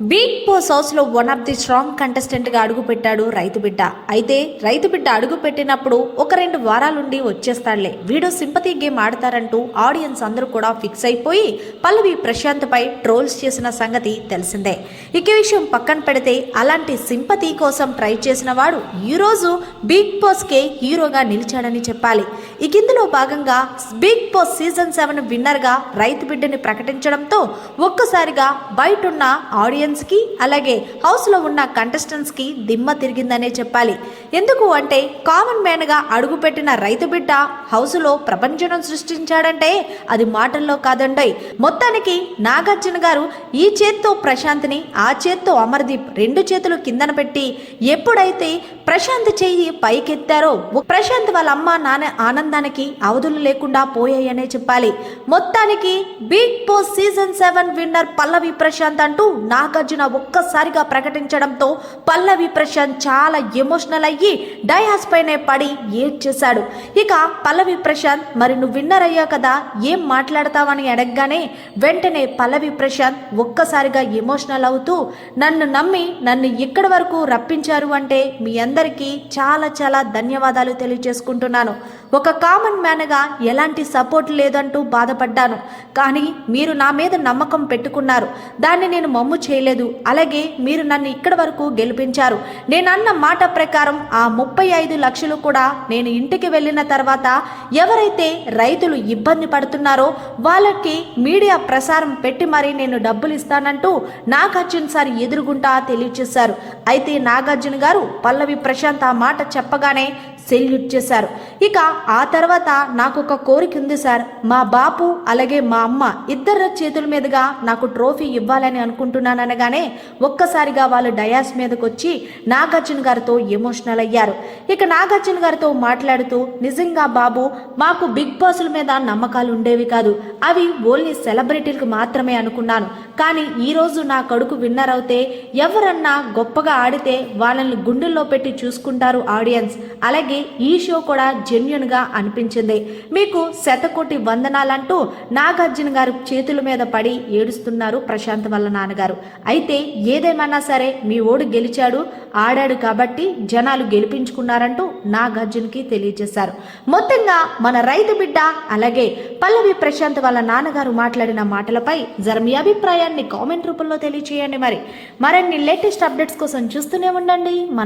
Big Boss హౌస్లో one of the strong కంటెస్టెంట్గా అడుగు పెట్టాడు రైతు బిడ్డ. అయితే రైతు బిడ్డ అడుగు పెట్టినప్పుడు ఒక రెండు వారాలుండి వచ్చేస్తాడులే. వీడు సింపతి గేమ్ ఆడతారంటూ ఆడియన్స్ అందరూ కూడా ఫిక్స్ అయిపోయి పల్లవి ప్రశాంత్ పై ట్రోల్స్ చేసిన సంగతి తెలిసిందే. ఇక విషయం పక్కన పెడితే అలాంటి సింపతి కోసం ట్రై చేసిన వాడు ఈరోజు బిగ్ బాస్కే హీరోగా నిలిచాడని చెప్పాలి. ఇక ఇందులో భాగంగా బిగ్ బాస్ సీజన్ సెవెన్ విన్నర్గా రైతు బిడ్డని ప్రకటించడంతో ఒక్కసారిగా బయట ఉన్న ఆడియన్స్కి అలాగే హౌస్లో ఉన్న కంటెస్టెంట్స్కి దిమ్మ తిరిగిందనే చెప్పాలి. ఎందుకు అంటే కామన్ మ్యాన్గా అడుగుపెట్టిన రైతు బిడ్డ హౌస్లో ప్రపంచం సృష్టించాడంటే అది మాటల్లో కాదండోయ్. మొత్తానికి నాగార్జున గారు ఈ చేత్తో ప్రశాంత్ని ఆ చేత్తో అమర్దీప్ రెండు చేతులు కిందన పెట్టి ఎప్పుడైతే ప్రశాంత్ చేయి పైకెత్తారో ప్రశాంత్ వాళ్ళ అమ్మ నాన్న ఆనందానికి అవధులు లేకుండా పోయాయనే చెప్పాలి. మొత్తానికి Bigg Boss season seven winner Pallavi Prashanth అంటూ నాగార్జున ఒక్కసారిగా ప్రకటించడంతో పల్లవి ప్రశాంత్ చాలా ఎమోషనల్ అయ్యి డయాస్ పైనే పడి ఏడ్చేశాడు. ఇక పల్లవి ప్రశాంత్ మరి నువ్వు విన్నర్ అయ్యా కదా ఏం మాట్లాడతావని అడగగానే వెంటనే పల్లవి ప్రశాంత్ ఒక్కసారిగా ఎమోషనల్ అవుతూ నన్ను నమ్మి నన్ను ఇక్కడి వరకు రప్పించారు అంటే మీ అందరికీ చాలా చాలా ధన్యవాదాలు తెలియజేసుకుంటున్నాను. ఒక కామన్ మ్యాన్గా ఎలాంటి సపోర్ట్ లేదంటూ బాధపడ్డాను. కానీ మీరు నా మీద నమ్మకం పెట్టుకున్నారు. దాన్ని నేను మమ్ము చేయలేదు. అలాగే మీరు నన్ను ఇక్కడి వరకు గెలిపించారు. నేను అన్న మాట ప్రకారం ఆ ముప్పై ఐదు లక్షలు కూడా నేను ఇంటికి వెళ్ళిన తర్వాత ఎవరైతే రైతులు ఇబ్బంది పడుతున్నారో వాళ్ళకి మీడియా ప్రసారం పెట్టి మరీ నేను డబ్బులు ఇస్తానంటూ నాగార్జున సార్ ఎదురుగుంటా తెలియచేశారు. అయితే నాగార్జున గారు పల్లవి ప్రశాంత్ ఆ మాట చెప్పగానే సెల్యూట్ చేశారు. ఇక ఆ తర్వాత నాకు ఒక కోరిక ఉంది సార్. మా బాపు అలాగే మా అమ్మ ఇద్దరు చేతుల మీదుగా నాకు ట్రోఫీ ఇవ్వాలని అనుకుంటున్నాను అనగానే ఒక్కసారిగా వాళ్ళు డయాస్ మీదకి వచ్చి నాగార్జున గారితో ఎమోషనల్ అయ్యారు. ఇక నాగార్జున గారితో మాట్లాడుతూ నిజంగా బాబు మాకు బిగ్ బాసుల మీద నమ్మకాలు ఉండేవి కాదు. అవి ఓన్లీ సెలబ్రిటీలకు మాత్రమే అనుకున్నాను. కానీ ఈరోజు నా కడుకు విన్నర్ అవుతే ఎవరన్నా గొప్పగా ఆడితే వాళ్ళని గుండెల్లో పెట్టి చూసుకుంటారు ఆడియన్స్. అలాగే ఈ షో కూడా జెన్యున్గా అనిపించింది. మీకు శతకోటి వందనాలంటూ నాగార్జున గారు చేతుల మీద పడి ఏడుస్తున్నారు ప్రశాంత్ వాళ్ళ నాన్నగారు. అయితే ఏదేమన్నా సరే మీ ఓడు గెలిచాడు ఆడాడు కాబట్టి జనాలు గెలిపించుకున్నారంటూ నాగార్జున్కి తెలియజేశారు. మొత్తంగా మన రైతు బిడ్డ అలాగే పల్లవి ప్రశాంత్ వాళ్ళ నాన్నగారు మాట్లాడిన మాటలపై జర మీ అభిప్రాయాన్ని కామెంట్ రూపంలో తెలియచేయండి మరి. మరిన్ని లేటెస్ట్ అప్డేట్స్ కోసం చూస్తూనే ఉండండి.